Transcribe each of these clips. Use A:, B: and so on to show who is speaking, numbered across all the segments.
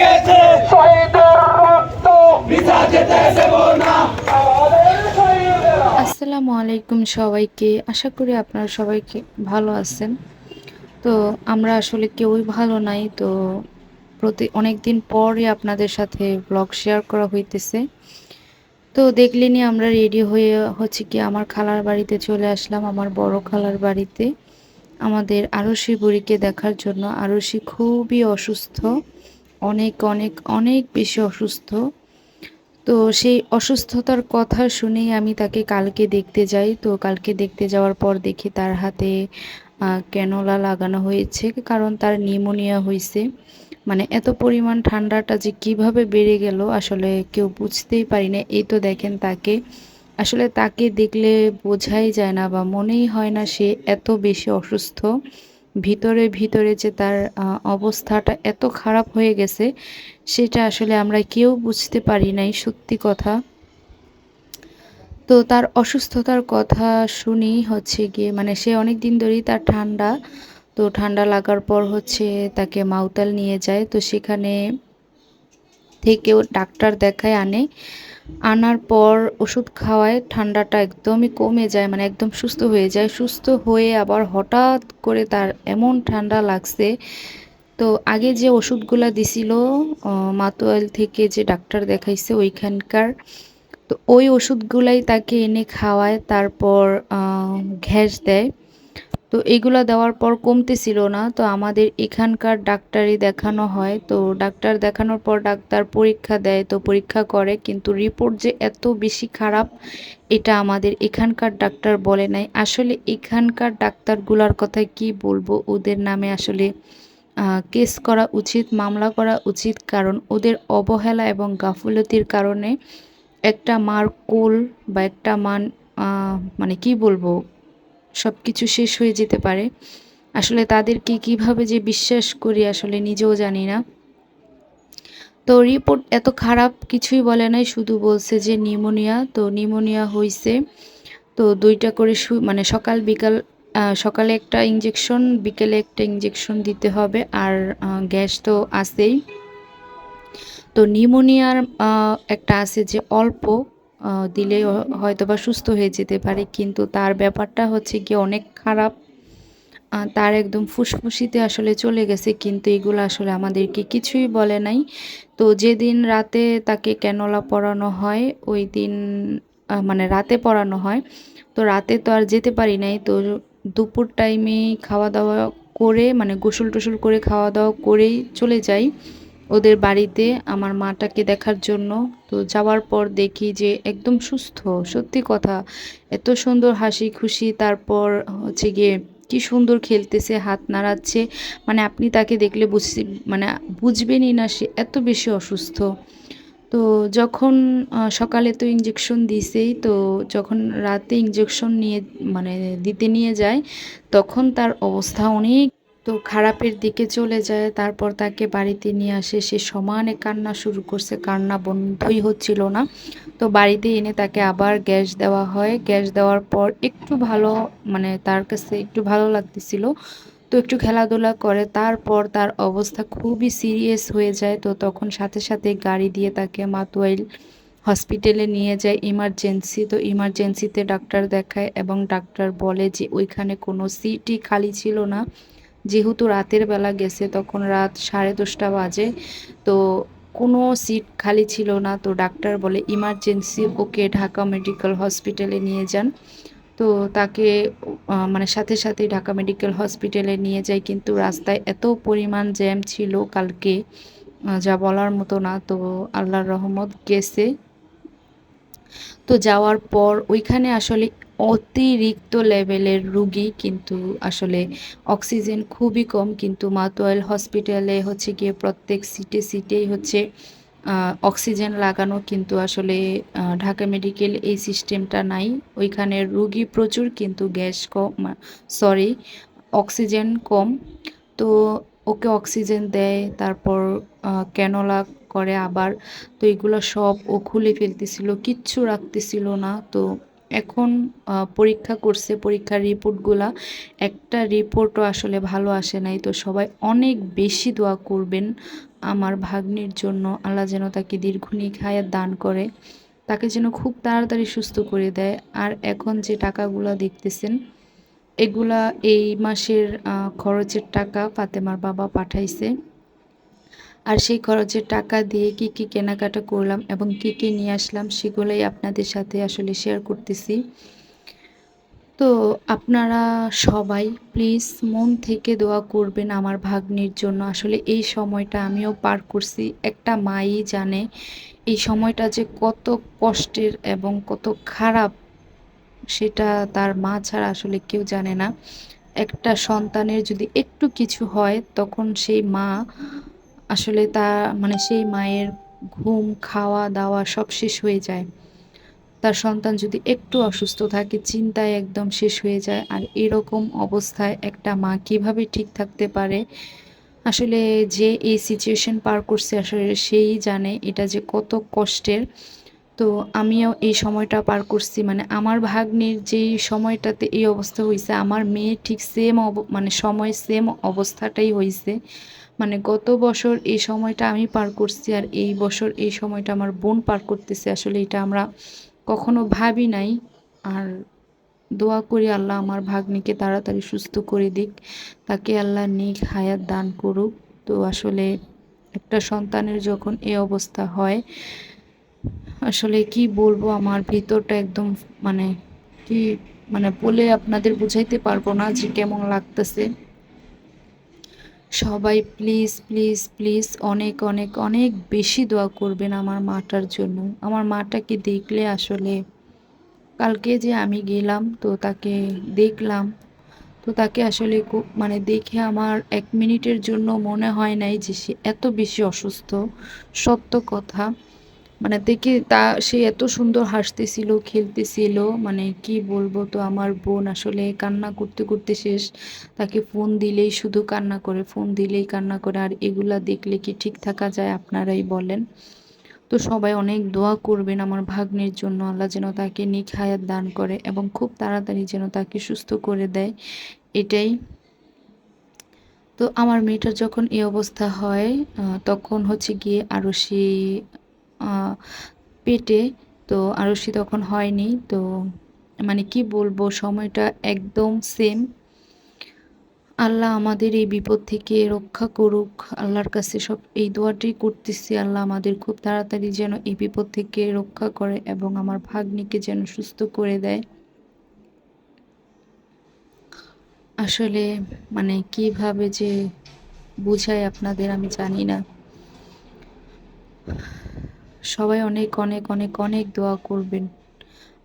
A: গেছে।
B: শহীদের রক্ত।
A: বৃথা যেতে দেব না।
C: আসসালামু আলাইকুম সবাইকে। আশা করি আপনারা সবাইকে ভালো আছেন। তো আমরা আসলে কেউই ভালো নাই। তো প্রতি অনেক দিন পরে আপনাদের সাথে ব্লগ শেয়ার করা হইতেছে। তো দেখলেনি আমরা রেডি হয়ে হচ্ছে কি আমার খালার বাড়িতে চলে আসলাম আমার বড় খালার বাড়িতে। আমাদের আরশি বুড়িকে দেখার জন্য। আরশি খুবই অসুস্থ। অনেক অনেক অনেক বেশি অসুস্থ। তো সেই অসুস্থতার কথা শুনেই আমি তাকে কালকে দেখতে যাই। তো কালকে দেখতে যাওয়ার পর দেখি তার হাতে ক্যানোলা লাগানো হয়েছে কারণ তার নিউমোনিয়া হয়েছে মানে এত পরিমাণ ঠান্ডাটা যে কীভাবে বেড়ে গেল আসলে কেউ বুঝতেই পারি না। এই তো দেখেন তাকে। আসলে তাকে দেখলে বোঝাই যায় না বা মনেই হয় না সে এত বেশি অসুস্থ। ভিতরে ভিতরে যে তার অবস্থাটা এত খারাপ হয়ে গেছে, সেটা আসলে আমরা কেউ বুঝতে পারি নাই, সত্যি কথা। তো তার অসুস্থতার কথা শুনি হচ্ছে গিয়ে মানে সে অনেক দিন ধরেই তার ঠান্ডা, তো ঠান্ডা লাগার পর হচ্ছে তাকে মাউতাল নিয়ে যায়, তো সেখানে থেকেও ডাক্তার দেখায় আনে। আনার পর ওষুধ খাওয়ায় ঠান্ডাটা একদমই কমে যায় মানে একদম সুস্থ হয়ে যায়। সুস্থ হয়ে আবার হঠাৎ করে তার এমন ঠান্ডা লাগছে। তো আগে যে ওষুধগুলো দিছিল মাতোয়াল থেকে যে ডাক্তার দেখাইছে ওইখানকার, তো ওই ওষুধগুলাই তাকে এনে খাওয়ায়, তারপর ঘ্যাস দেয়। তো এগুলা দেওয়ার পর কমতেছিল না। তো আমাদের এখানকার ডাক্তারই দেখানো হয়। তো ডাক্তার দেখানোর পর ডাক্তার পরীক্ষা দেয়, তো পরীক্ষা করে। কিন্তু রিপোর্ট যে এত বেশি খারাপ, এটা আমাদের এখানকার ডাক্তার বলে নাই। আসলে এখানকার ডাক্তারগুলার কথা কি বলব? ওদের নামে আসলে কেস করা উচিত, মামলা করা উচিত। কারণ ওদের অবহেলা এবং গাফুলতির কারণে একটা মার কোল বা একটা মান মানে কি বলব? সব কিছু শেষ হয়ে যেতে পারে। আসলে তাদেরকে কীভাবে যে বিশ্বাস করি আসলে নিজেও জানি না। তো রিপোর্ট এত খারাপ কিছুই বলে নাই, শুধু বলছে যে নিউমোনিয়া, তো নিউমোনিয়া হয়েছে তো দুইটা করে মানে সকাল, বিকাল সকালে একটা ইঞ্জেকশন বিকেলে একটা ইঞ্জেকশন দিতে হবে, আর গ্যাস তো আছেই। তো নিউমোনিয়ার একটা আছে যে অল্প দিলে হ- হয়তোবা সুস্থ হয়ে যেতে পারে, কিন্তু তার ব্যাপারটা হচ্ছে কি অনেক খারাপ। তার একদম ফুসফুসিতে আসলে চলে গেছে, কিন্তু এগুলো আসলে আমাদেরকে কিছুই বলে নাই। তো যেদিন রাতে তাকে ক্যানোলা পরানো হয়, ওই দিন মানে রাতে পরানো হয়। তো রাতে তো আর যেতে পারি নাই, তো দুপুর টাইমে খাওয়া দাওয়া করে মানে গোসল টোসল করে খাওয়া দাওয়া করেই চলে যাই। ওদের বাড়িতে আমার মাটাকে দেখার জন্য। তো যাওয়ার পর দেখি যে একদম সুস্থ, সত্যি কথা। এত সুন্দর হাসি খুশি, তারপর হচ্ছে গিয়ে কি সুন্দর খেলতেছে, হাত নাড়াচ্ছে। মানে আপনি তাকে দেখলে বুঝতে মানে বুঝবেনই না সে এত বেশি অসুস্থ। তো যখন সকালে তো ইঞ্জেকশন দিছেই, তো যখন রাতে ইঞ্জেকশন নিয়ে মানে দিতে নিয়ে যায়, তখন তার অবস্থা অনেক তো খারাপের দিকে চলে যায়, তারপর তাকে বাড়িতে নিয়ে আসে। সে সমানে কান্না শুরু করছে, কান্না বন্ধই হচ্ছিল না। তো বাড়িতে এনে তাকে আবার গ্যাস দেওয়া হয়। গ্যাস দেওয়ার পর একটু ভালো মানে তার কাছে একটু ভালো লাগতেছিল। তো একটু খেলাধুলা করে, তারপর তার অবস্থা খুবই সিরিয়াস হয়ে যায়। তো তখন সাথে সাথে গাড়ি দিয়ে তাকে মাতুয়াইল হসপিটালে নিয়ে যায় ইমার্জেন্সি। তো ইমার্জেন্সিতে ডাক্তার দেখায় এবং ডাক্তার বলে যে ওইখানে কোনো সিটই খালি ছিল না। যেহেতু রাতের বেলা গেছে, তখন রাত সাড়ে দশটা বাজে। তো কোনো সিট খালি ছিল না, তো ডাক্তার বলে ইমার্জেন্সি, ওকে ঢাকা মেডিকেল হসপিটালে নিয়ে যান। তো তাকে মানে সাথে সাথে ঢাকা মেডিকেল হসপিটালে নিয়ে যায়, কিন্তু রাস্তায় এত পরিমাণ জ্যাম ছিল কালকে যা বলার মতো না। তো আল্লাহর রহমত গেছে। তো যাওয়ার পর ওইখানে আসলে অতিরিক্ত লেভেলের রুগী কিন্তু আসলে অক্সিজেন খুবই কম, কিন্তু মাতোয়াইল হসপিটালে হচ্ছে গিয়ে প্রত্যেক সিটে সিটেই হচ্ছে অক্সিজেন লাগানো কিন্তু আসলে ঢাকা মেডিকেল এই সিস্টেমটা নাই। ওইখানে রুগী প্রচুর কিন্তু গ্যাস কম সরি, অক্সিজেন কম। তো ওকে অক্সিজেন দেয়, তারপর ক্যানোলা করে আবার, তো এগুলো সব ও খুলে ফেলতেছিল, কিচ্ছু রাখতেছিল না। তো এখন পরীক্ষা করছে, পরীক্ষার রিপোর্টগুলা, একটা রিপোর্টও আসলে ভালো আসে নাই। তো সবাই অনেক বেশি দোয়া করবেন আমার ভাগ্নির জন্য, আল্লাহ যেন তাকে দীর্ঘনিক হায়াত দান করে, তাকে যেন খুব তাড়াতাড়ি সুস্থ করে দেয়। আর এখন যে টাকাগুলো দেখতেছেন এগুলা এই মাসের খরচের টাকা ফাতেমার বাবা পাঠাইছে। আর সেই খরচের টাকা দিয়ে কি কি কেনাকাটা করলাম এবং কি কি নিয়ে আসলাম সেগুলোই আপনাদের সাথে আসলে শেয়ার করতেছি। তো আপনারা সবাই প্লিজ মন থেকে দোয়া করবেন আমার ভাগ্নির জন্য। আসলে এই সময়টা আমিও পার করছি। একটা মাই জানে এই সময়টা যে কত কষ্টের এবং কত খারাপ সেটা তার মা ছাড়া আসলে কেউ জানে না। একটা সন্তানের যদি একটু কিছু হয়, তখন সেই মা আসলে তা মানে সেই মায়ের ঘুম, খাওয়া, দাওয়া সব শেষ হয়ে যায়। তার সন্তান যদি একটু অসুস্থ থাকে, চিন্তায় একদম শেষ হয়ে যায়। আর এরকম অবস্থায় একটা মা কীভাবে ঠিক থাকতে পারে? আসলে যে এই সিচুয়েশন পার করছে, আসলে সেই জানে। এটা যে কত কষ্টের। তো আমিও এই সময়টা পার করছি। মানে আমার ভাগ্নির যেই সময়টাতে এই অবস্থা হয়েছে আমার মেয়ে ঠিক সেম মানে সময় সেম অবস্থাটাই হয়েছে মানে গত বছর এই সময়টা আমি পার করছি আর এই বছর এই সময়টা আমার বোন পার করতেছে। আসলে এটা আমরা কখনো ভাবি নাই। আর দোয়া করি আল্লাহ আমার ভাগ্নিকে তাড়াতাড়ি সুস্থ করে দিক। তাকে আল্লাহ নিক হায়াত দান করুক। তো আসলে একটা সন্তানের যখন এই অবস্থা হয় আসলে কি বলব, আমার ভিতরটা একদম মানে কি মানে বলে আপনাদের বুঝাইতে পারব না যে কেমন লাগতেছে। সবাই প্লিজ প্লিজ প্লিজ অনেক অনেক অনেক বেশি দোয়া করবেন আমার মাটার জন্য। আমার মাটাকে দেখলে আসলে কালকে যে আমি গেলাম তো তাকে দেখলাম, তো তাকে আসলে মানে দেখে আমার এক মিনিটের জন্য মনে হয় নাই যে সে এত বেশি অসুস্থ। সত্য কথা। মানে দেখে তা, সে এত সুন্দর হাসতেছিল, খেলতেছিল মানে কি বলব তো আমার বোন আসলে কান্না করতে করতে শেষ। তাকে ফোন দিলেই শুধু কান্না করে ফোন দিলেই কান্না করে। আর এগুলা দেখলে কি ঠিক থাকা যায় আপনারাই বলেন। তো সবাই অনেক দোয়া করবেন আমার ভাগ্নের জন্য, আল্লাহ যেন তাকে নিক হায়াত দান করে এবং খুব তাড়াতাড়ি যেন তাকে সুস্থ করে দেয়। এটাই। তো আমার মেয়েটার যখন এই অবস্থা হয় তখন হচ্ছে গিয়ে আরও সে পেটে, তো আরশি তখন হয়নি, তো মানে কি বলব, সময়টা একদম সেম আল্লাহ আমাদের এই বিপদ থেকে রক্ষা করুক, আল্লাহর কাছে সব এই দোয়াটাই করতেছি। আল্লাহ আমাদের খুব তাড়াতাড়ি যেন এই বিপদ থেকে রক্ষা করে এবং আমার ভাগ্নিকে যেন সুস্থ করে দেয়। আসলে মানে কীভাবে যে বুঝাই আপনাদের আমি জানি না। সবাই অনেক অনেক অনেক অনেক দোয়া করবেন।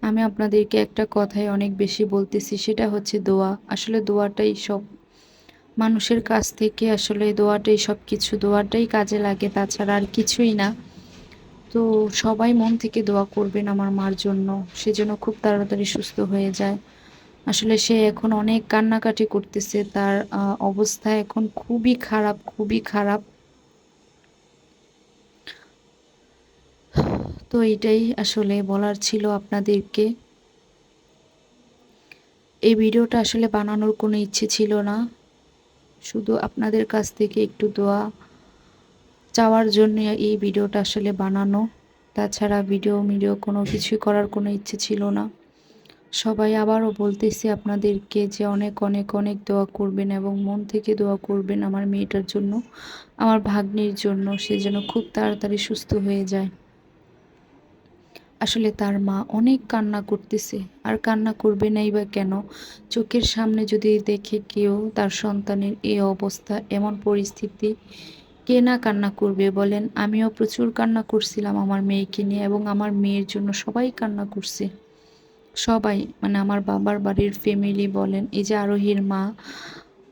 C: আমি আপনাদেরকে একটা কথাই অনেক বেশি বলতেছি, সেটা হচ্ছে দোয়া। আসলে দোয়াটাই সব মানুষের কাছ থেকে, আসলে দোয়াটাই সব কিছু দোয়াটাই কাজে লাগে, তাছাড়া আর কিছুই না। তো সবাই মন থেকে দোয়া করবেন আমার মার জন্য, সে যেন খুব তাড়াতাড়ি সুস্থ হয়ে যায়। আসলে সে এখন অনেক কান্নাকাটি করতেছে, তার অবস্থা এখন খুবই খারাপ খুবই খারাপ। তো এটাই আসলে বলার ছিল আপনাদেরকে। এই ভিডিওটা আসলে বানানোর কোনো ইচ্ছে ছিল না। শুধু আপনাদের কাছ থেকে একটু দোয়া চাওয়ার জন্য এই ভিডিওটা আসলে বানানো। তাছাড়া ভিডিও মিডিও কোনো কিছুই করার কোনো ইচ্ছে ছিল না। সবাই আবারও বলতেছি আপনাদেরকে যে অনেক অনেক অনেক দোয়া করবেন এবং মন থেকে দোয়া করবেন আমার মেয়েটার জন্য, আমার ভাগ্নির জন্য। সে যেন খুব তাড়াতাড়ি সুস্থ হয়ে যায়। আসলে তার মা অনেক কান্না করতেছে। আর কান্না করবে নাই বা কেন? চোখের সামনে যদি দেখে কেউ তার সন্তানের এই অবস্থা, এমন পরিস্থিতি, কে না কান্না করবে বলেন? আমিও প্রচুর কান্না করছিলাম আমার মেয়েকে নিয়ে এবং আমার মেয়ের জন্য সবাই কান্না করছে। সবাই মানে আমার বাবার বাড়ির ফ্যামিলি বলেন, এই যে আরোহীর মা,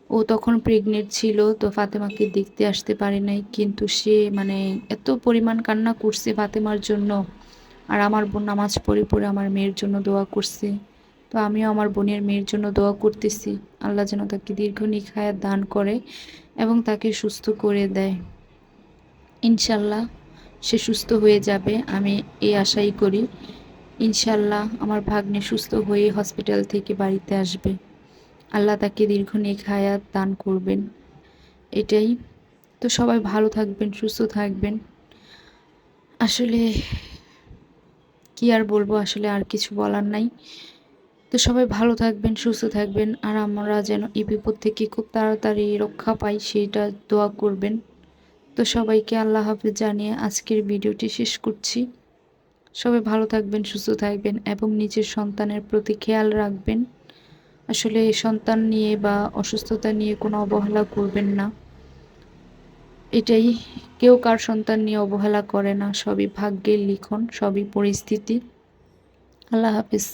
C: ও তখন প্রেগনেন্ট ছিল তো ফাতেমাকে দেখতে আসতে পারে নাই, কিন্তু সে মানে এত পরিমাণ কান্না করছে ফাতেমার জন্য। আর আমার বোন নামাজ পড়ে পড়ে আমার মেয়ের জন্য দোয়া করছে। তো আমিও আমার বোনের মেয়ের জন্য দোয়া করতেছি। আল্লাহ যেন তাকে দীর্ঘ নিখায়াত দান করে এবং তাকে সুস্থ করে দেয়। ইনশাল্লাহ সে সুস্থ হয়ে যাবে, আমি এই আশাই করি। ইনশাল্লাহ আমার ভাগ্নে সুস্থ হয়ে হসপিটাল থেকে বাড়িতে আসবে। আল্লাহ তাকে দীর্ঘ নেক হায়াত দান করবেন। এটাই। তো সবাই ভালো থাকবেন, সুস্থ থাকবেন। আসলে কি আর বলব? আসলে আর কিছু বলার নাই। তো সবাই ভালো থাকবেন, সুস্থ থাকবেন, আর আমরা যেন এই বিপদ থেকে খুব তাড়াতাড়ি রক্ষা পাই সেইটা দোয়া করবেন। তো সবাইকে আল্লাহ হাফেজ জানিয়ে আজকের ভিডিওটি শেষ করছি। সবাই ভালো থাকবেন, সুস্থ থাকবেন এবং নিজের সন্তানের প্রতি খেয়াল রাখবেন। আসলে সন্তান নিয়ে বা অসুস্থতা নিয়ে কোনো অবহেলা করবেন না। এটাই কেউ কার সন্তান নিয়ে অবহেলা করে না, সবই ভাগ্যের লিখন, সবই পরিস্থিতি। আল্লাহ হাফিজ।